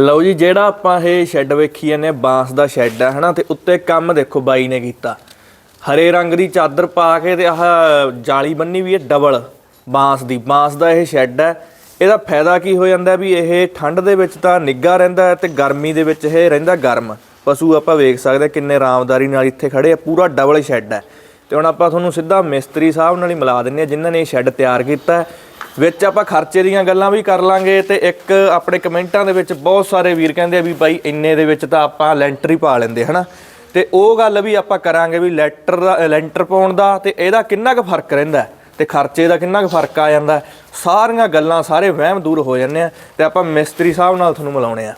ਲਓ ਜੀ ਜਿਹੜਾ ਆਪਾਂ ਇਹ ਸ਼ੈੱਡ ਵੇਖੀ ਜਾਂਦੇ ਹਾਂ, ਬਾਂਸ ਦਾ ਸ਼ੈੱਡ ਹੈ ਹਨਾ? ਤੇ ਉੱਤੇ ਕੰਮ ਦੇਖੋ ਬਾਈ ਨੇ ਕੀਤਾ। ਹਰੇ ਰੰਗ ਦੀ ਚਾਦਰ ਪਾ ਕੇ ਤੇ ਆਹ ਜਾਲੀ ਬੰਨੀ ਵੀ ਹੈ ਡਬਲ ਬਾਂਸ ਦੀ। ਬਾਂਸ ਦਾ ਇਹ ਸ਼ੈੱਡ ਹੈ। ਇਹਦਾ ਫਾਇਦਾ ਕੀ ਹੋ ਜਾਂਦਾ ਵੀ ਇਹ ਠੰਡ ਦੇ ਵਿੱਚ ਤਾਂ ਨਿੱਗਾ ਰਹਿੰਦਾ ਹੈ ਤੇ ਗਰਮੀ ਦੇ ਵਿੱਚ ਇਹ ਰਹਿੰਦਾ ਗਰਮ। ਪਸ਼ੂ ਆਪਾਂ ਵੇਖ ਸਕਦੇ ਕਿੰਨੇ ਆਰਾਮਦਾਰੀ ਨਾਲ ਇੱਥੇ ਖੜੇ ਆ ਪੂਰਾ ਡਬਲ ਸ਼ੈੱਡ ਹੈ। ਤੇ ਹੁਣ ਆਪਾਂ ਤੁਹਾਨੂੰ ਸਿੱਧਾ ਮਿਸਤਰੀ ਸਾਹਿਬ ਨਾਲ ਹੀ ਮਿਲਾ ਦਿੰਨੇ ਆ ਜਿਨ੍ਹਾਂ ਨੇ ਇਹ ਸ਼ੈੱਡ ਤਿਆਰ ਕੀਤਾ ਵਿੱਚ ਆਪਾਂ ਖਰਚੇ ਦੀਆਂ ਗੱਲਾਂ ਵੀ ਕਰ ਲਾਂਗੇ ਤੇ ਇੱਕ ਆਪਣੇ ਕਮੈਂਟਾਂ ਦੇ ਵਿੱਚ ਬਹੁਤ ਸਾਰੇ ਵੀਰ ਕਹਿੰਦੇ ਆ ਵੀ ਭਾਈ ਇੰਨੇ ਦੇ ਵਿੱਚ ਤਾਂ ਆਪਾਂ ਲੈਂਟਰ ਹੀ ਪਾ ਲੈਂਦੇ ਹਨਾ? ਤੇ ਉਹ ਗੱਲ ਵੀ ਆਪਾਂ ਕਰਾਂਗੇ ਵੀ ਲੈਂਟਰ ਦਾ ਲੈਂਟਰ ਪਾਉਣ ਦਾ ਤੇ ਇਹਦਾ ਕਿੰਨਾ ਕੁ ਫ਼ਰਕ ਰਹਿੰਦਾ ਤੇ ਖਰਚੇ ਦਾ ਕਿੰਨਾ ਕੁ ਫ਼ਰਕ ਆ ਜਾਂਦਾ। ਸਾਰੀਆਂ ਗੱਲਾਂ ਸਾਰੇ ਵਹਿਮ ਦੂਰ ਹੋ ਜਾਂਦੇ ਆ ਤੇ ਆਪਾਂ ਮਿਸਤਰੀ ਸਾਹਿਬ ਨਾਲ ਤੁਹਾਨੂੰ ਮਿਲਾਉਣੇ ਆ।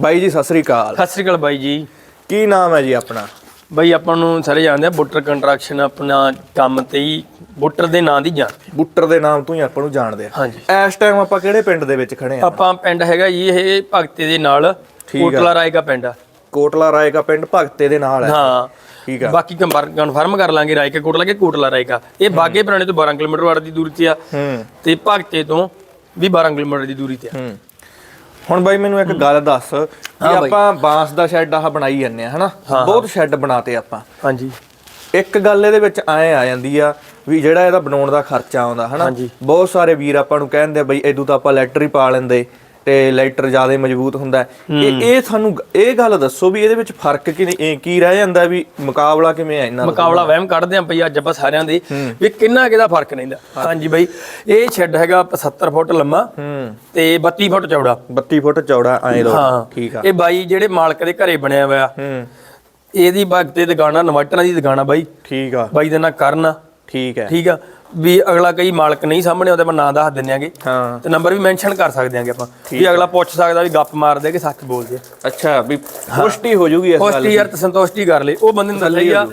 ਬਾਈ ਜੀ ਸਤਿ ਸ੍ਰੀ ਅਕਾਲ। ਸਤਿ ਸ੍ਰੀ ਅਕਾਲ ਬਾਈ ਜੀ। ਕੀ ਨਾਮ ਹੈ ਜੀ ਆਪਣਾ? ਬਾਈ ਆਪਾਂ ਨੂੰ ਸਾਰੇ ਜਾਣਦੇ ਆ ਬੁੱਟਰ ਕੰਸਟਰਕਸ਼ਨ ਆਪਣਾ ਕੰਮ ਤੇ ਹੀ ਬੁੱਟਰ ਦੇ ਨਾਂ ਦੀ ਜਾਣਦੇ ਬੁੱਟਰ ਦੇ ਨਾਮ ਤੋਂ ਹੀ ਆਪਾਂ ਨੂੰ ਜਾਣਦੇ ਆ। ਹਾਂਜੀ। ਇਸ ਟਾਈਮ ਆਪਾਂ ਕਿਹੜੇ ਪਿੰਡ ਦੇ ਵਿੱਚ ਖੜੇ ਆ? ਆਪਾਂ ਪਿੰਡ ਹੈਗਾ ਜੀ ਇਹ ਭਗਤੇ ਦੇ ਨਾਲ। ਕੋਟਲਾ ਰਾਏ ਦਾ ਪਿੰਡ ਆ। ਕੋਟਲਾ ਰਾਏ ਦਾ ਪਿੰਡ ਭਗਤੇ ਦੇ ਨਾਲ ਹੈ ਹਾਂ। ਠੀਕ ਆ। ਬਾਕੀ ਕਨਫਰਮ ਕਰ ਲਾਂਗੇ ਰਾਏ ਕੇ ਕੋਟਲਾ ਕੇ ਕੋਟਲਾ ਰਾਏ ਕਾ ਇਹ ਬਾਗੇ ਪੁਰਾਣੇ ਤੋਂ 12 ਕਿਲੋਮੀਟਰ ਵਾਟ ਦੀ ਦੂਰੀ ਤੇ ਆ ਹੂੰ। ਤੇ ਭਗਤੇ ਤੋਂ ਵੀ 12 ਕਿਲੋਮੀਟਰ ਦੀ ਦੂਰੀ ਤੇ ਆ। ਹੂੰ। ਹੁਣ ਬਾਈ ਮੈਨੂੰ ਇੱਕ ਗੱਲ ਦੱਸ। ਹਾਂ ਬਾਈ। ਆਪਾਂ ਬਾਂਸ ਦਾ ਸ਼ੈੱਡ ਆਹ ਬਣਾਈ ਜਾਂਦੇ ਆ ਹਨਾ? ਬਹੁਤ ਸ਼ੈੱਡ ਬਣਾਤੇ ਆਪਾਂ। ਹਾਂਜੀ। ਇੱਕ ਗੱਲ ਇਹਦੇ ਵਿੱਚ ਐ ਆ ਜਾਂਦੀ ਆ ਵੀ ਜਿਹੜਾ ਇਹਦਾ ਬਣਾਉਣ ਦਾ ਖਰਚਾ ਆਉਂਦਾ ਹਨਾ। ਬਹੁਤ ਸਾਰੇ ਵੀਰ ਆਪਾਂ ਨੂੰ ਕਹਿੰਦੇ ਬਈ ਇਦੋਂ ਤਾਂ ਆਪਾਂ ਲੈਟਰ ਹੀ ਪਾ ਲੈਂਦੇ। ਤੇ ਲੈਟਰ ਜ਼ਿਆਦਾ ਮਜ਼ਬੂਤ ਹੁੰਦਾ ਹੈ। ਇਹ ਇਹ ਸਾਨੂੰ ਇਹ ਗੱਲ ਦੱਸੋ ਵੀ ਇਹਦੇ ਵਿੱਚ ਫ਼ਰਕ ਕੀ ਕੀ ਰਹਿ ਜਾਂਦਾ ਵੀ ਮੁਕਾਬਲਾ ਕਿਵੇਂ ਆ ਇਹਨਾਂ ਦਾ? ਮੁਕਾਬਲਾ ਵਹਿਮ ਕੱਢਦੇ ਆਂ ਭਈ ਅੱਜ ਆਪਾਂ ਸਾਰਿਆਂ ਦੇ ਵੀ ਕਿੰਨਾ ਕਿਹਦਾ ਫ਼ਰਕ ਰਹਿੰਦਾ। ਹਾਂਜੀ ਬਾਈ ਇਹ ਸ਼ੈੱਡ ਹੈਗਾ 70 ਫੁੱਟ ਲੰਮਾ ਹੂੰ। ਤੇ 32 ਫੁੱਟ ਚੌੜਾ। 32 ਫੁੱਟ ਚੌੜਾ ਐ ਲੋ ਹਾਂ। ਠੀਕ ਆ। ਇਹ ਬਾਈ ਜਿਹੜੇ ਮਾਲਕ ਦੇ ਘਰੇ ਬਣਿਆ ਹੋਇਆ। ਹੂੰ। ਇਹਦੀ ਭਗਤੇ ਦੁਕਾਨਾ ਨਵਾਟਣਾ ਦੀ ਦੁਕਾਨਾ ਬਾਈ। ਠੀਕ ਆ। ਬਾਈ ਦਾ ਨਾਂ ਕਰਨ ਠੀਕ ਹੈ। ਠੀਕ ਆ। ਵੀ ਅਗਲਾ ਕਈ ਮਾਲਕ ਨਹੀਂ ਸਾਹਮਣੇ ਆਉਂਦੇ ਆਪਾਂ ਨਾਂ ਦੱਸ ਦਿੰਨੇ ਆਂਗੇ। ਹਾਂ। ਤੇ ਨੰਬਰ ਵੀ ਮੈਂਸ਼ਨ ਕਰ ਸਕਦੇ ਆਂਗੇ ਆਪਾਂ। ਵੀ ਅਗਲਾ ਪੁੱਛ ਸਕਦਾ ਵੀ ਗੱਪ ਮਾਰਦੇ ਕਿ ਸੱਚ ਬੋਲਦੇ ਅੱਛਾ ਵੀ ਪੁਸ਼ਟੀ ਹੋ ਜੂਗੀ ਇਸ ਗੱਲ ਹੋਸਟੀ ਯਾਰ ਤੇ ਸੰਤੋਸ਼ਟੀ ਕਰ ਲਈ। ਉਹ ਬੰਦੇ ਨੂੰ ਦੱਸਈ ਆ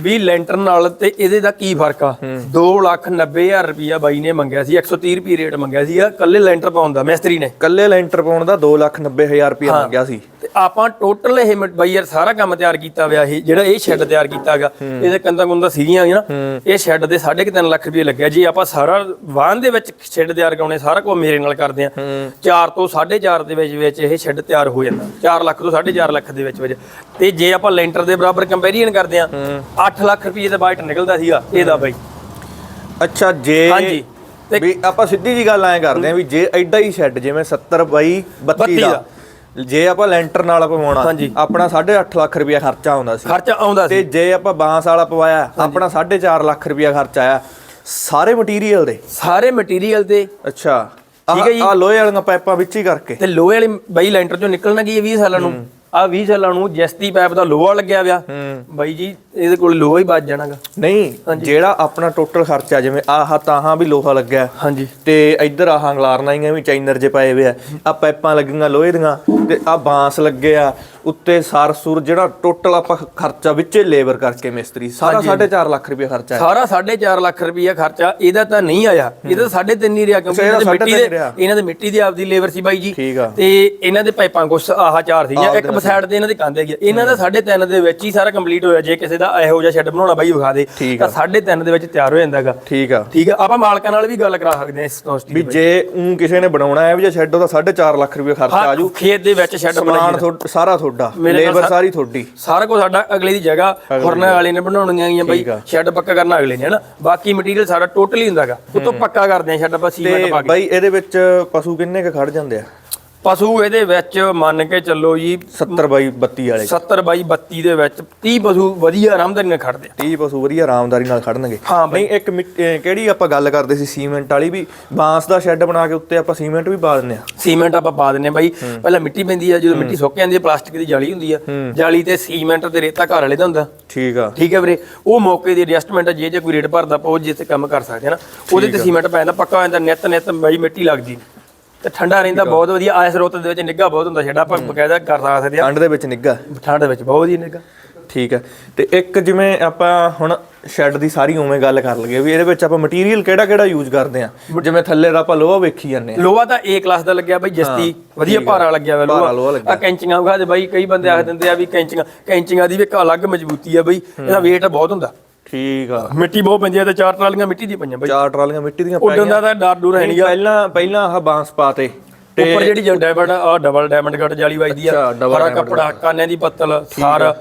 ਵੀ ਲੈਂਟਰ ਨਾਲ ਤੇ ਇਹਦੇ ਦਾ ਕੀ ਫ਼ਰਕ ਆ? 2 ਲੱਖ 90 ਹਜ਼ਾਰ ਰੁਪਿਆ ਬਾਈ ਨੇ ਮੰਗਿਆ ਸੀ 130 ਰੁਪਏ ਰੇਟ ਮੰਗਿਆ ਸੀ। ਆ ਕੱਲੇ ਲੈਂਟਰ ਪਾਉਣ ਦਾ ਮਿਸਤਰੀ ਨੇ। ਕੱਲੇ ਲੈਂਟਰ ਪਾਉਣ ਦਾ 290000 ਰੁਪਏ ਮੰਗਿਆ ਸੀ। ਤੇ ਆਪਾਂ ਟੋਟਲ ਇਹ ਮ- ਬਾਈ ਯਾਰ ਸਾਰਾ ਕੰਮ ਤਿਆਰ ਕੀਤਾ ਹੋਇਆ ਇਹ ਜਿਹੜਾ ਇਹ ਸ਼ੈੱਡ ਤਿਆਰ ਕੀਤਾਗਾ ਇਹਦੇ ਕੰਦਾ ਕੁੰਦਾ ਸੀਗੀਆਂ ਨਾ ਇਹ ਸ਼ੈੱਡ ਦੇ 3.5 ਲੱਖ ਰੁਪਏ ਲੱਗਿਆ। ਜੀ ਆਪਾਂ ਸਾਰਾ ਵਾਹਨ ਦੇ ਵਿੱਚ ਸ਼ੈੱਡ ਤਿਆਰ ਕਰਾਉਣੇ ਸਾਰਾ ਕੁਝ ਮੇਰੇ ਨਾਲ ਕਰਦੇ ਆ। 4 ਤੋਂ 4.5 ਦੇ ਵਿੱਚ ਵਿੱਚ ਇਹ ਸ਼ੈੱਡ ਤਿਆਰ ਹੋ ਜਾਂਦਾ। 4 ਲੱਖ ਤੋਂ 4.5 ਲੱਖ ਦੇ ਵਿੱਚ ਵਿੱਚ। ਤੇ ਜੇ ਆਪਾਂ ਲੈਂਟਰ ਦੇ ਬਰਾਬਰ ਕੰਪੈਰੀਜ਼ਨ ਕਰਦੇ ਆ 8 ਲੱਖ ਰੁਪਏ ਦਾ ਬਾਈਟ ਨਿਕਲਦਾ ਸੀਗਾ ਇਹਦਾ ਬਾਈ। ਅੱਛਾ ਜੇ ਹਾਂਜੀ। ਵੀ ਆਪਾਂ ਸਿੱਧੀ ਜੀ ਗੱਲ ਐਂ ਕਰਦੇ ਆਂ ਵੀ ਜੇ ਐਡਾ ਹੀ ਸ਼ੈੱਡ ਜਿਵੇਂ 70 ਬਾਈ 32 ਦਾ। ਜੇ ਆਪਾਂ ਲੈਂਟਰ ਨਾਲ ਪਵਾਉਣਾ। ਆਪਣਾ 8.5 ਲੱਖ ਰੁਪਇਆ ਖਰਚਾ ਆਉਂਦਾ ਸੀ। ਖਰਚਾ ਆਉਂਦਾ ਤੇ ਸੀ ਜੇ ਆਪਾਂ ਬਾਂਸ ਵਾਲਾ ਪਵਾਇਆ ਆਪਣਾ 4.5 ਲੱਖ ਰੁਪਇਆ ਖਰਚਾ ਆਇਆ ਸਾਰੇ ਮਟੀਰੀਅਲ ਦੇ। ਸਾਰੇ ਮਟੀਰੀਅਲ ਤੇ ਅੱਛਾ। ਠੀਕ ਹੈ ਜੀ। ਆ ਲੋਹੇ ਵਾਲੀਆਂ ਪਾਈਪਾਂ ਵਿੱਚ ਹੀ ਕਰਕੇ। ਤੇ ਲੋਹੇ ਵਾਲੀ ਬਾਈ ਲੈਂਟਰ ਚੋਂ ਨਿਕਲਣਾ ਕੀ ਹੈ 20 ਸਾਲਾਂ ਨੂੰ? ਆ 20 ਸਾਲਾਂ ਨੂੰ ਜੈਸਤੀ ਪਾਈਪ ਦਾ ਲੋਹਾ ਲੱਗਿਆ ਵਿਆ ਬਾਈ ਜੀ ਇਹਦੇ ਕੋਲ ਲੋਹਾ ਹੀ ਵੱਜ ਜਾਣਾਗਾ। ਨਹੀਂ ਜਿਹੜਾ ਆਪਣਾ ਟੋਟਲ ਖਰਚਾ ਜਿਵੇਂ ਆਹ ਤਾਹਾਂ ਵੀ ਲੋਹਾ ਲੱਗਿਆ। ਹਾਂਜੀ। ਤੇ ਇੱਧਰ ਆਹ ਅੰਗਲਾਰਨਾ ਹੀ ਵੀ ਚਾਈਨਰ ਜੇ ਪਏ ਹੋਏ ਆ। ਆ ਪਾਈਪਾਂ ਲੱਗੀਆਂ ਲੋਹੇ ਦੀਆਂ ਤੇ ਆ ਬਾਂਸ ਲੱਗੇ ਆ। ਉੱਤੇ ਸਾਰ ਸੁਰ ਜਿਹੜਾ ਟੋਟਲ ਆਪਾਂ ਖਰਚਾ ਵਿੱਚੇ ਲੇਬਰ ਕਰਕੇ ਮਿਸਤਰੀ ਸਾਰਾ 4.5 ਲੱਖ ਰੁਪਏ ਖਰਚਾ ਹੈ। ਸਾਰਾ 4.5 ਲੱਖ ਰੁਪਈਆ ਖਰਚਾ ਇਹਦਾ ਤਾਂ ਨਹੀਂ ਆਇਆ। ਇਹਦਾ 3.5 ਨਹੀਂ ਰਿਹਾ ਕਿਉਂਕਿ ਇਹਨਾਂ ਦੇ ਮਿੱਟੀ ਦੇ। ਇਹਨਾਂ ਦੇ ਮਿੱਟੀ ਦੀ ਆਪਦੀ ਲੇਬਰ ਸੀ ਬਾਈ ਜੀ। ਤੇ ਇਹਨਾਂ ਦੇ ਪਾਈਪਾਂ ਕੁਛ ਆਹ ਚਾਰ ਸੀ ਇੱਕ ਸਾਈਡ ਤੇ ਇਹਨਾਂ ਦੇ ਕੰਧ ਹੈਗੀ। ਇਹਨਾਂ ਦਾ 3.5 ਦੇ ਵਿੱਚ ਹੀ ਸਾਰਾ ਕੰਪਲੀਟ ਹੋਇਆ ਜੇ ਕਿਸੇ ਦਾ ਇਹੋ ਜਿਹਾ ਸ਼ੈੱਡ ਬਣਾਉਣਾ ਬਾਈ ਵਿਖਾ ਦੇ ਤਾਂ 3.5 ਦੇ ਵਿੱਚ ਤਿਆਰ ਹੋ ਜਾਂਦਾਗਾ ਠੀਕ ਆ। ਠੀਕ ਆ ਆਪਾਂ ਮਾਲਕਾਂ ਨਾਲ ਵੀ ਗੱਲ ਕਰਾ ਸਕਦੇ ਹਾਂ ਇਸ ਸੋਸਟੀ ਵੀ ਜੇ ਉਂ ਕਿਸੇ ਨੇ ਬਣਾਉਣਾ ਹੈ ਵੀ ਜੇ ਸ਼ੈੱਡ ਉਹਦਾ 4.5 ਲੱਖ ਰੁਪਏ ਖਰਚਾ ਆ ਜੂ ਖੇਤ ਦੇ ਵਿੱਚ ਸ਼ੈੱਡ ਤੁਹਾਡਾ- ਸਾਰਾ ਤੁਹਾਡਾ ਮੇਰੇ ਲੇਬਰ ਸਾਰੀ ਤੁਹਾਡੀ। ਸਾਰਾ ਕੁਝ ਸਾਡਾ ਅਗਲੇ ਦੀ ਜਗ੍ਹਾ ਖੁਰਨੇ ਵਾਲੇ ਨੇ ਬਣਾਉਣੀਆਂ ਗਈਆਂ ਬਾਈ। ਸ਼ੈੱਡ ਪੱਕਾ ਕਰਨਾ ਅਗਲੇ ਨੇ ਹਨਾ? ਬਾਕੀ ਮਟੀਰੀਅਲ ਸਾਡਾ ਟੋਟਲੀ ਹੁੰਦਾਗਾ। ਉਤੋਂ ਪੱਕਾ ਕਰਦੇ ਆ ਸ਼ੈੱਡ ਆਪਾਂ ਸੀਮੈਂਟ ਪਾ ਕੇ। ਬਾਈ ਇਹਦੇ ਵਿੱਚ ਪਸ਼ੂ ਕਿੰਨੇ ਕ ਖੜ ਜਾਂਦੇ ਆ? ਪਸ਼ੂ ਇਹਦੇ ਵਿੱਚ ਮੰਨ ਕੇ ਚੱਲੋ ਜੀ 70 ਬਾਈ 32 ਵਾਲੇ। 70 ਬਾਈ 32 ਦੇ ਵਿੱਚ 30 ਪਸ਼ੂ ਵਧੀਆ ਆਰਾਮਦਾਰੀ ਨਾਲ ਖੜਦੇ ਆ। 30 ਪਸ਼ੂ ਵਧੀਆ ਆਰਾਮਦਾਰੀ ਨਾਲ ਖੜਨਗੇ ਹਾਂ ਨਹੀਂ ਇੱਕ ਮਿੱਟ- ਅਹ ਕਿਹੜੀ ਆਪਾਂ ਗੱਲ ਕਰਦੇ ਸੀ ਸੀਮੈਂਟ ਵਾਲੀ ਵੀ ਬਾਂਸ ਦਾ ਸ਼ੈੱਡ ਬਣਾ ਕੇ ਉੱਤੇ ਆਪਾਂ ਸੀਮੈਂਟ ਵੀ ਪਾ ਦਿੰਦੇ ਆ? ਸੀਮੈਂਟ ਆਪਾਂ ਪਾ ਦਿੰਨੇ ਬਾਈ। ਪਹਿਲਾਂ ਮਿੱਟੀ ਪੈਂਦੀ ਆ ਜਦੋਂ ਮਿੱਟੀ ਸੁੱਕ ਜਾਂਦੀ ਹੈ ਪਲਾਸਟਿਕ ਦੀ ਜਾਲੀ ਹੁੰਦੀ ਆ। ਜਾਲੀ ਤੇ ਸੀਮੈਂਟ ਤੇ ਰੇਤਾ ਘਰ ਵਾਲੇ ਦਾ ਹੁੰਦਾ। ਠੀਕ ਆ। ਠੀਕ ਹੈ ਵੀਰੇ। ਉਹ ਮੌਕੇ ਦੀ ਐਡਜਸਟਮੈਂਟ ਜੇ ਜੇ ਕੋਈ ਰੇਟ ਭਰਦਾ ਪਾ ਉਹ ਜਿੱਥੇ ਕੰਮ ਕਰ ਸਕਦੇ ਆ ਨਾ ਉਹਦੇ ਤੇ ਸੀਮੈਂਟ ਪੈ ਜਾਂਦਾ ਪੱਕਾ ਹੋ ਜਾਂਦਾ ਨਿੱਤ ਨਿੱਤ ਬਾਈ ਮਿੱਟੀ ਲੱਗਦੀ। ਤੇ ਠੰਡਾ ਰਹਿੰਦਾ ਬਹੁਤ ਵਧੀਆ ਆਇਸ ਰੋਤ ਦੇ ਵਿੱਚ ਨਿੱਘਾ ਬਹੁਤ ਹੁੰਦਾ ਛੱਡਾ ਆਪਾਂ ਬਕਾਇਦਾ ਕਰ ਸਕਦੇ ਆ। ਠੰਡ ਦੇ ਵਿੱਚ ਨਿੱਗਾ ਠੰਡ ਦੇ ਵਿੱਚ ਬਹੁਤ ਵਧੀਆ ਨਿੱਘਾ। ਠੀਕ ਹੈ। ਤੇ ਇੱਕ ਜਿਵੇਂ ਆਪਾਂ ਹੁਣ ਸ਼ੈੱਡ ਦੀ ਸਾਰੀ ਉਵੇਂ ਗੱਲ ਕਰ ਲਈਏ ਵੀ ਇਹਦੇ ਵਿੱਚ ਆਪਾਂ ਮਟੀਰੀਅਲ ਕਿਹੜਾ ਕਿਹੜਾ ਯੂਜ਼ ਕਰਦੇ ਆ ਜਿਵੇਂ ਥੱਲੇ ਦਾ ਆਪਾਂ ਲੋਹਾ ਵੇਖੀ ਜਾਂਦੇ ਆ ਲੋਹਾ ਤਾਂ A ਕਲਾਸ ਦਾ ਲੱਗਿਆ ਬਾਈ ਜਸਤੀ ਵਧੀਆ ਭਾਰਾ ਲੱਗਿਆ ਵਾ ਲੋਹਾ। ਆ ਕੈਂਚੀਆਂ ਵਿਖਾ ਦੇ ਬਾਈ ਕਈ ਬੰਦੇ ਆਖ ਦਿੰਦੇ ਆ ਵੀ ਕੈਂਚੀਆਂ ਕੈਂਚੀਆਂ ਦੀ ਵੀ ਇੱਕ ਅਲੱਗ ਮਜ਼ਬੂਤੀ ਆ ਬਾਈ ਇਹਦਾ weight ਬਹੁਤ ਹੁੰਦਾ। ਠੀਕ ਆ। ਮਿੱਟੀ ਬਹੁਤ ਪੈਂਦੀ ਆ ਤੇ ਚਾਰ ਟਰਾਲੀਆਂ ਮਿੱਟੀ ਦੀ ਪਈਆਂ ਬਾਈ। ਚਾਰ ਟਰਾਲੀਆਂ ਮਿੱਟੀ ਦੀਆਂ ਉੱਡਣ ਦਾ ਤਾਂ ਡਰ ਡੂਰ ਹੈ ਨਹੀਂ ਪਹਿਲਾਂ ਪਹਿਲਾਂ ਆਹ ਬਾਂਸ ਪਾਤੇ। ਉੱਪਰ ਜਿਹੜੀ ਡਾਇਮੰਡ ਆ ਡਬਲ ਡਾਇਮੰਡ ਕੱਟ ਜਾਲੀ ਵੱਜਦੀ ਆ। ਹਰਾ ਕੱਪੜਾ ਕਾਨਿਆਂ ਦੀ ਪੱਤਲ ਸਾਰ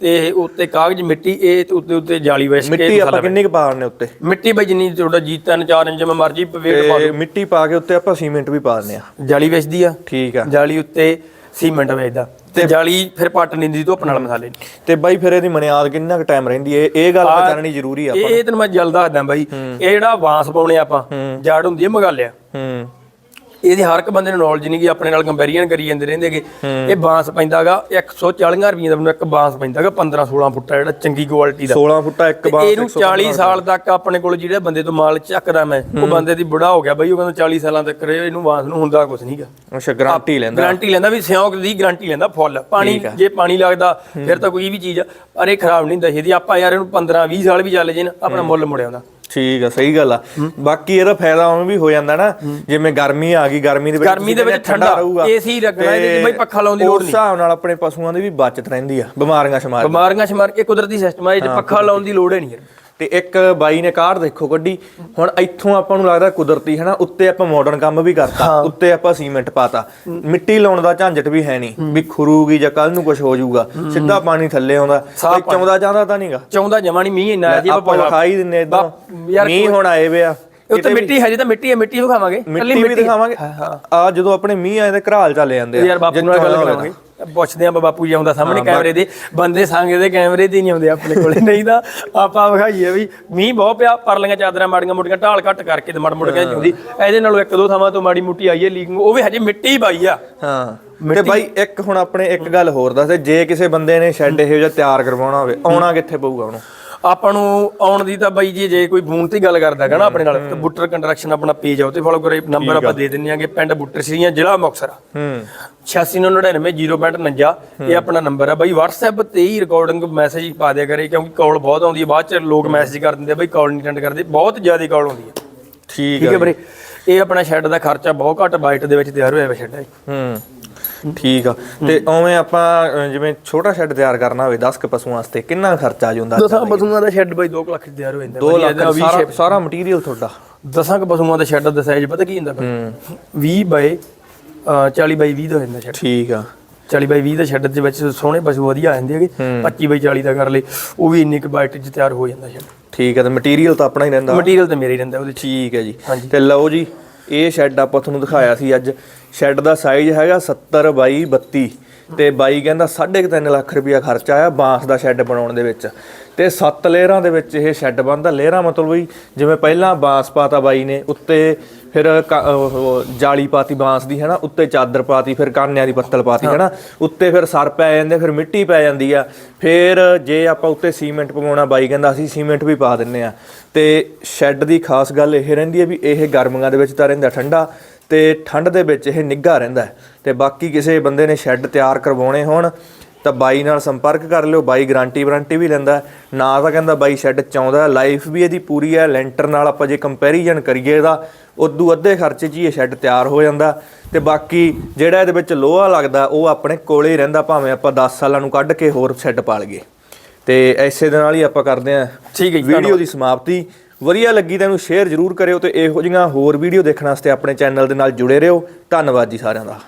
ਤੇ ਉੱਤੇ ਕਾਗਜ਼ ਮਿੱਟੀ ਇਹ ਤੇ ਉੱਤੇ ਉੱਤੇ ਜਾਲੀ ਵੈਸ ਕੇ ਮਿੱਟੀ ਆਪਾਂ ਕਿੰਨੀ ਕੁ ਪਾਉਣੇ ਉੱਤੇ? ਮਿੱਟੀ ਬਈ ਜਿੰਨੀ ਤੁਹਾਡਾ ਜੀ ਤਿੰਨ ਚਾਰ ਇੰਚ ਜਿਵੇਂ ਮਰਜ਼ੀ ਵੇਟ ਪਾ ਤੇ ਮਿੱਟੀ ਪਾ ਕੇ ਉੱਤੇ ਆਪਾਂ ਸੀਮੈਂਟ ਵੀ ਪਾ ਦਿੰਦੇ ਆ। ਜਾਲੀ ਵੇਚਦੀ ਆ। ਠੀਕ ਆ। ਜਾਲੀ ਉੱਤੇ ਸੀਮੈਂਟ ਵੇਚਦਾ ਤੇ ਜਾਲੀ ਫਿਰ ਪੱਟ ਨਹੀਂ ਦਿੰਦੀ ਧੁੱਪ ਨਾਲ ਮਸਾਲੇ ਦੀ। ਤੇ ਬਾਈ ਫਿਰ ਇਹਦੀ ਮਨਿਆਦ ਕਿੰਨਾ ਕੁ ਟਾਈਮ ਰਹਿੰਦੀ ਹੈ ਇਹ ਗੱਲ ਆਪਾਂ ਜਾਣਨੀ ਜ਼ਰੂਰੀ ਆ ਇਹ ਇਹ ਤੈਨੂੰ ਮੈਂ ਜਲ ਦੱਸਦਾ ਬਾਈ ਇਹ ਜਿਹੜਾ ਵਾਂਸ ਪਾਉਣੇ ਆਪਾਂ ਜੜ ਹੁੰਦੀ ਹੈ ਮਗਾਲਿਆ। ਹੂੰ। ਇਹਦੀ ਹਰ ਇੱਕ ਬੰਦੇ ਨੂੰ ਨੌਲੇਜ ਨਹੀਂ ਕਿ ਆਪਣੇ ਨਾਲ ਕੰਪੈਰੀਜ਼ਨ ਕਰੀ ਜਾਂਦੇ ਰਹਿੰਦੇਗੇ ਇਹ ਬਾਂਸ ਪੈਂਦਾਗਾ 140 ਰੁਪਏ ਦਾ ਮੈਨੂੰ ਇੱਕ ਬਾਂਸ ਪੈਂਦਾਗਾ 15 16 ਫੁੱਟ ਜਿਹੜਾ ਚੰਗੀ ਕੁਆਲਿਟੀ ਦਾ। 16 ਫੁੱਟਾ ਇੱਕ ਬਾਂਸ ਇਹਨੂੰ 40 ਸਾਲ ਤੱਕ ਆਪਣੇ ਕੋਲ ਜਿਹੜੇ ਬੰਦੇ ਤੋਂ ਮਾਲ ਚੱਕਦਾ ਮੈਂ ਉਹ ਬੰਦੇ ਦੀ ਬੁੜਾ ਹੋ ਗਿਆ ਬਈ ਉਹ ਕਹਿੰਦਾ 40 ਸਾਲਾਂ ਤੱਕ ਇਹ- ਇਹਨੂੰ ਬਾਂਸ ਨੂੰ ਹੁੰਦਾ ਕੁਝ ਨਹੀਂਗਾ ਅੱਛਾ ਗਾਰੰਟੀ ਲੈਂਦਾ। ਗਾਰੰਟੀ ਲੈਂਦਾ ਵੀ ਸਿਉਂਕ ਦੀ ਗਾਰੰਟੀ ਲੈਂਦਾ ਫੁੱਲ ਪਾਣੀ ਜੇ ਪਾਣੀ ਲੱਗਦਾ ਫਿਰ ਤਾਂ ਕੋਈ ਵੀ ਚੀਜ਼ ਆ, ਪਰ ਇਹ ਖਰਾਬ ਨਹੀਂ ਹੁੰਦਾ ਜਿਹਦੀ ਆਪਾਂ ਯਾਰ ਇਹਨੂੰ 15 20 ਸਾਲ ਵੀ ਚੱਲ ਜੇ ਨਾ ਆਪਣਾ ਮੁੱਲ ਮੁੜ ਆਉਂਦਾ ਠੀਕ ਆ ਸਹੀ ਗੱਲ ਆ। ਬਾਕੀ ਇਹਦਾ ਫਾਇਦਾ ਉਵੇਂ ਵੀ ਹੋ ਜਾਂਦਾ ਨਾ ਜਿਵੇਂ ਗਰਮੀ ਆ ਗਈ ਗਰਮੀ ਦੇ ਵਿੱਚ ਗਰਮੀ ਦੇ ਵਿੱਚ ਠੰਡਾ, AC ਲੱਗਣਾ, ਇਹਦੇ 'ਚ ਤੇ ਬਈ ਪੱਖਾ ਲਾਉਣ ਦੀ ਲੋੜ ਉਸ ਹਿਸਾਬ ਨਾਲ ਆਪਣੇ ਪਸ਼ੂਆਂ ਦੀ ਵੀ ਬਚਤ ਰਹਿੰਦੀ ਆ ਬਿਮਾਰੀਆਂ ਸ਼ਮਾਰ ਬਿਮਾਰੀਆਂ ਸ਼ਮਾਰ ਕੇ ਕੁਦਰਤੀ ਸਿਸਟਮ ਆ ਇਹ 'ਚ ਪੱਖਾ ਲਾਉਣ ਦੀ ਲੋੜ ਹੀ ਨਹੀਂ। ਯਾਰ ਤੇ ਇੱਕ ਬਾਈ ਨੇ ਕਾਰਡ ਦੇਖੋ ਕੱਢੀ। ਹੁਣ ਇੱਥੋਂ ਆਪਾਂ ਨੂੰ ਲੱਗਦਾ ਕੁਦਰਤੀ ਹੈ ਨਾ ਉੱਤੇ ਆਪਾਂ ਮਾਡਰਨ ਕੰਮ ਵੀ ਕਰਤਾ। ਉੱਤੇ ਆਪਾਂ ਸੀਮੈਂਟ ਪਾਤਾ। ਮਿੱਟੀ ਲਾਉਣ ਦਾ ਝੰਜਟ ਵੀ ਹੈ ਨਹੀਂ। ਵੀ ਖੁਰੂਗੀ ਜਾਂ ਕੱਲ ਨੂੰ ਕੁਝ ਹੋ ਜਾਊਗਾ। ਸਿੱਧਾ ਪਾਣੀ ਥੱਲੇ ਆਉਂਦਾ। ਕੋਈ ਚਾਉਂਦਾ ਜਾਂਦਾ ਤਾਂ ਨਹੀਂਗਾ ਚਾਹੁੰਦਾ ਜਮਾ ਨਹੀਂ ਮੀਂਹ ਇੰਨਾ ਆਇਆ ਜੀ ਆਪਾਂ ਵਿਖਾਈ ਦਿੰਨੇ ਇਦਾਂ ਯਾਰ ਮੀਂਹ ਹੁਣ ਆਏ ਵੇ ਆ। ਉੱਤੇ ਮਿੱਟੀ ਹਜੇ ਤਾਂ ਮਿੱਟੀ ਹੈ ਮਿੱਟੀ ਵਿਖਾਵਾਂਗੇ। ਮਿੱਟੀ ਵੀ ਦਿਖਾਵਾਂਗੇ। ਆ ਜਦੋਂ ਆਪਣੇ ਮੀਂਹ ਆਏ ਤੇ ਘਰਾਲ ਚੱਲੇ ਜਾਂਦੇ ਆ। ਯਾਰ ਬਾਪੂ ਨਾਲ ਗੱਲ ਕਰਾਂਗੇ। ਪੁੱਛਦੇ ਆ ਬਾਪੂ ਜੀ ਆਉਂਦਾ ਸਾਹਮਣੇ ਕੈਮਰੇ ਦੇ। ਬੰਦੇ ਸੰਗੇ ਦੇ ਕੈਮਰੇ ਦੀ ਨਹੀਂ ਆਉਂਦੇ ਆਪਣੇ ਕੋਲੇ। ਨਹੀਂ ਤਾਂ ਆਪਾਂ ਵਿਖਾਈਏ ਵੀ ਮੀਂਹ ਬਹੁਤ ਪਿਆ ਪਰਲੀਆਂ ਚਾਦਰਾਂ ਮਾੜੀਆਂ ਮੋਟੀਆਂ ਢਾਲ ਘੱਟ ਕਰਕੇ ਤੇ ਮੜ ਮੁੜ ਕੇ ਜਾਂਦੀ ਇਹਦੇ ਨਾਲੋਂ ਇੱਕ ਦੋ ਥਾਵਾਂ ਤੋਂ ਮਾੜੀ ਮੁੱਟੀ ਆਈ ਹੈ ਲੀਕਿੰਗ ਉਹ ਵੀ ਹਜੇ ਮਿੱਟੀ ਹੀ ਪਾਈ ਆ। ਹਾਂ। ਤੇ ਬਾਈ ਇੱਕ ਹੁਣ ਆਪਣੇ ਇੱਕ ਗੱਲ ਹੋਰ ਦੱਸ ਜੇ ਕਿਸੇ ਬੰਦੇ ਨੇ ਸ਼ੈੱਡ ਇਹੋ ਜਿਹਾ ਤਿਆਰ ਕਰਵਾਉਣਾ ਹੋਵੇ ਆਉਣਾ ਕਿੱਥੇ ਪਊਗਾ ਉਹਨੂੰ? ਆਪਾਂ ਨੂੰ ਆਉਣ ਦੀ ਤਾਂ ਬਾਈ ਜੀ ਜੇ ਕੋਈ ਫੋਨ ਤੇ ਗੱਲ ਕਰਦਾ ਹੈਗਾ ਨਾ ਆਪਣੇ ਨਾਲ ਤੇ ਬੁੱਟਰ ਕੰਸਟਰਕਸ਼ਨ ਆਪਣਾ ਪੇਜ ਆ ਉੱਤੇ ਫੋਲੋ ਕਰੇ ਨੰਬਰ ਆਪਾਂ ਦੇ ਦਿੰਨੇ ਆਗੇ ਪਿੰਡ ਬੁੱਟਰ ਸ਼ਰੀਆਂ ਜ਼ਿਲ੍ਹਾ ਮੁਕਤਸਰ। ਹੂੰ। 869990.49 ਇਹ ਆਪਣਾ ਨੰਬਰ ਹੈ ਬਾਈ WhatsApp ਤੇ ਹੀ ਰਿਕਾਰਡਿੰਗ ਮੈਸੇਜ ਪਾ ਦਿਆ ਕਰੇ ਕਿਉਂਕਿ ਕਾਲ ਬਹੁਤ ਆਉਂਦੀ ਹੈ ਬਾਅਦ ਚ ਲੋਕ ਮੈਸੇਜ ਕਰ ਦਿੰਦੇ ਆ, ਬਾਈ ਕਾਲ ਨਹੀਂ ਅਟੈਂਡ ਕਰਦੇ ਬਹੁਤ ਜ਼ਿਆਦਾ ਕਾਲ ਆਉਂਦੀ ਹੈ। ਠੀਕ ਠੀਕ ਆ ਹੈ ਵੀਰੇ ਇਹ ਆਪਣਾ ਸ਼ੈੱਡ ਦਾ ਖਰਚਾ ਬਹੁਤ ਘੱਟ ਬਾਈਟ ਦੇ ਵਿੱਚ ਤਿਆਰ ਹੋਇਆ ਹੋਇਆ ਸ਼ੈੱਡ ਹੈ ਹੂੰ। ਠੀਕ ਆ। ਤੇ ਉਵੇਂ ਆਪਾਂ ਜਿਵੇਂ ਛੋਟਾ ਸ਼ੈੱਡ ਤਿਆਰ ਕਰਨਾ ਹੋਵੇ 10 ਕ ਪਸ਼ੂਆਂ ਵਾਸਤੇ ਕਿੰਨਾ ਖਰਚਾ ਆ ਜਾਂਦਾ ਦਸਾਂ ਪਸ਼ੂਆਂ ਦਾ ਸ਼ੈੱਡ ਬਾਈ 2 ਲੱਖ ਚ ਤਿਆਰ ਹੋ ਜਾਂਦਾ 2 ਲੱਖ ਸਾਰਾ ਸਾਰਾ ਮਟੀਰੀਅਲ ਤੁਹਾਡਾ? ਦਸਾਂ ਕ ਪਸ਼ੂਆਂ ਦਾ ਸ਼ੈੱਡ ਦਾ ਸਾਈਜ਼ ਪਤਾ ਕੀ ਹੁੰਦਾ ਬਾਈ 20 ਬਾਈ ਅ, 40 ਬਾਈ 20 ਦਾ ਹੋ ਜਾਂਦਾ ਸ਼ੈੱਡ। ਠੀਕ ਆ। 40 ਬਾਈ 20 ਦਾ ਸ਼ੈੱਡ ਦੇ ਵਿੱਚ ਸੋਹਣੇ ਪਸ਼ੂ ਵਧੀਆ ਆ ਜਾਂਦੇ ਹੈਗੇ 25 ਬਾਈ 40 ਦਾ ਕਰ ਲਈ ਉਹ ਵੀ ਇੰਨੀ ਕੁ ਬਾਈਟ ਚ ਤਿਆਰ ਹੋ ਜਾਂਦਾ ਸ਼ੈੱਡ। ਠੀਕ ਆ ਤੇ ਮਟੀਰੀਅਲ ਤਾਂ ਆਪਣਾ ਹੀ ਰਹਿੰਦਾ। ਮਟੀਰੀਅਲ ਤੇ ਮੇਰੇ ਹੀ ਰਹਿੰਦਾ ਉਹਦੇ ਚ। ਠੀਕ ਹੈ ਜੀ। ਤੇ ਲਓ ਜੀ ਇਹ ਸ਼ੈੱਡ ਆਪਾਂ ਤੁਹਾਨੂੰ ਦਿਖਾਇਆ ਸੀ ਅੱਜ। ਸ਼ੈੱਡ ਦਾ ਸਾਈਜ਼ ਹੈਗਾ 70 ਬਾਈ 32 ਤੇ ਬਾਈ ਕਹਿੰਦਾ 3.5 ਲੱਖ ਰੁਪਇਆ ਖਰਚਾ ਆਇਆ ਬਾਂਸ ਦਾ ਸ਼ੈੱਡ ਬਣਾਉਣ ਦੇ ਵਿੱਚ। ਤੇ ਸੱਤ ਲੇਅਰਾਂ ਦੇ ਵਿੱਚ ਇਹ ਸ਼ੈੱਡ ਬਣਦਾ। ਲੇਅਰਾਂ ਮਤਲਬ ਵੀ ਜਿਵੇਂ ਪਹਿਲਾਂ ਬਾਂਸ ਪਾਤਾ ਬਾਈ ਨੇ, ਉੱਤੇ ਫਿਰ ਕ- ਉਹ ਜਾਲੀ ਪਾਤੀ ਬਾਂਸ ਦੀ ਹੈਨਾ ਉੱਤੇ ਚਾਦਰ ਪਾਤੀ ਫਿਰ ਕਾਨਿਆਂ ਦੀ ਪੱਤਲ ਪਾਤੀ ਹੈਨਾ ਉੱਤੇ ਫਿਰ ਸਰ ਪੈ ਜਾਂਦੇ ਫਿਰ ਮਿੱਟੀ ਪੈ ਜਾਂਦੀ ਆ। ਫਿਰ ਜੇ ਆਪਾਂ ਉੱਤੇ ਸੀਮੈਂਟ ਪਵਾਉਣਾ ਬਾਈ ਕਹਿੰਦਾ ਅਸੀਂ ਸੀਮੈਂਟ ਵੀ ਪਾ ਦਿੰਨੇ ਆ। ਤੇ ਸ਼ੈੱਡ ਦੀ ਖਾਸ ਗੱਲ ਇਹ ਰਹਿੰਦੀ ਹੈ ਵੀ ਇਹ ਗਰਮੀਆਂ ਦੇ ਵਿੱਚ ਤਾਂ ਰਹਿੰਦਾ ਠੰਡਾ ਤੇ ਠੰਡ ਦੇ ਵਿੱਚ ਇਹ ਨਿੱਘਾ ਰਹਿੰਦਾ। ਹੈ। ਤੇ ਬਾਕੀ ਕਿਸੇ ਬੰਦੇ ਨੇ ਸ਼ੈੱਡ ਤਿਆਰ ਕਰਵਾਉਣੇ ਹੋਣ ਤਾਂ ਬਾਈ ਨਾਲ ਸੰਪਰਕ ਕਰ ਲਿਓ ਬਾਈ ਗਾਰੰਟੀ ਵਾਰੰਟੀ ਵੀ ਲੈਂਦਾ। ਨਾ ਤਾਂ ਕਹਿੰਦਾ ਬਾਈ ਸ਼ੈੱਡ ਚਾਉਂਦਾ ਲਾਈਫ ਵੀ ਇਹਦੀ ਪੂਰੀ ਹੈ ਲੈਂਟਰ ਨਾਲ ਆਪਾਂ ਜੇ ਕੰਪੈਰੀਜ਼ਨ ਕਰੀਏ ਇਹਦਾ ਉਦੋਂ ਅੱਧੇ ਖਰਚੇ 'ਚ ਹੀ ਇਹ ਸ਼ੈੱਡ ਤਿਆਰ ਹੋ ਜਾਂਦਾ ਤੇ ਬਾਕੀ ਜਿਹੜਾ ਇਹਦੇ ਵਿੱਚ ਲੋਹਾ ਲੱਗਦਾ ਉਹ ਆਪਣੇ ਕੋਲੇ ਹੀ ਰਹਿੰਦਾ ਭਾਵੇਂ ਆਪਾਂ 10 ਸਾਲਾਂ ਨੂੰ ਕੱਢ ਕੇ ਹੋਰ ਸ਼ੈੱਡ ਪਾਲ ਗਏ ਤੇ ਐਸੇ ਦੇ ਨਾਲ ਹੀ ਆਪਾਂ ਕਰਦੇ ਆਂ ਠੀਕ ਹੈ ਵੀਡੀਓ ਦੀ ਸਮਾਪਤੀ। ਵਧੀਆ ਲੱਗੀ ਤਾਂ ਇਹਨੂੰ ਸ਼ੇਅਰ ਜ਼ਰੂਰ ਕਰਿਓ ਤੇ ਇਹੋ ਜਿਹੀਆਂ ਹੋਰ ਵੀਡੀਓ ਦੇਖਣ ਵਾਸਤੇ ਆਪਣੇ ਚੈਨਲ ਦੇ ਨਾਲ ਜੁੜੇ ਰਹੋ। ਧੰਨਵਾਦ ਜੀ ਸਾਰਿਆਂ ਦਾ।